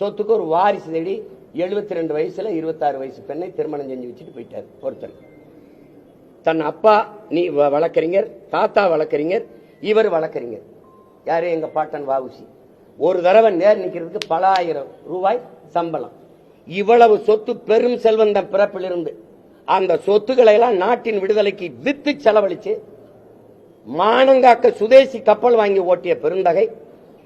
சொத்துக்கு ஒரு வாரிசு தேடி 72 ரெண்டு வயசுல 26 வயசு பெண்ணை திருமணம் செஞ்சு வச்சுட்டு போயிட்டார் ஒருத்தர். தன் அப்பா நீ வ- வழக்கறிஞர் தாத்தா வழக்கறிஞர் இவர் வழக்கறிஞர் யாரு? எங்க பாட்டன் வாவுசி ஒரு தடவை நேர் நிக்கிறதுக்கு பல ஆயிரம் ரூபாய் சம்பளம். இவ்வளவு சொத்து பெரும் செல்வந்த பிறப்பிலிருந்து அந்த சொத்துக்களை எல்லாம் நாட்டின் விடுதலைக்கு வித்து செலவழிச்சு மானங்காக்க சுதேசி கப்பல் வாங்கி ஓட்டிய பெருந்தகை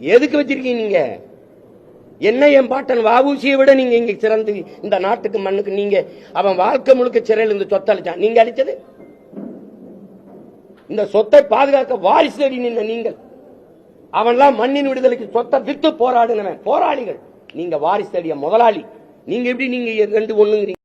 எதுக்கு வச்சிருக்கீங்க நீங்க? என்ன என் பாட்டன் வாவூசியை விட நீங்க இங்க சிறந்து இந்த நாட்டுக்கு மண்ணுக்கு நீங்க அவன் வாழ்க்கை முழுக்க சிறையில் இருந்து சொத்தை அழிச்சான் நீங்க அழிச்சது இந்த சொத்தை பாதுகாக்க வாரிசு தேடி நின்ன நீங்கள். அவன்லாம் மண்ணின் விடுதலைக்கு சொத்தை வித்து போராடினவன். போராளிகள். நீங்க வாரிசு தேடிய முதலாளி. நீங்க எப்படி நீங்க ரெண்டு ஒண்ணுங்கிறீங்க?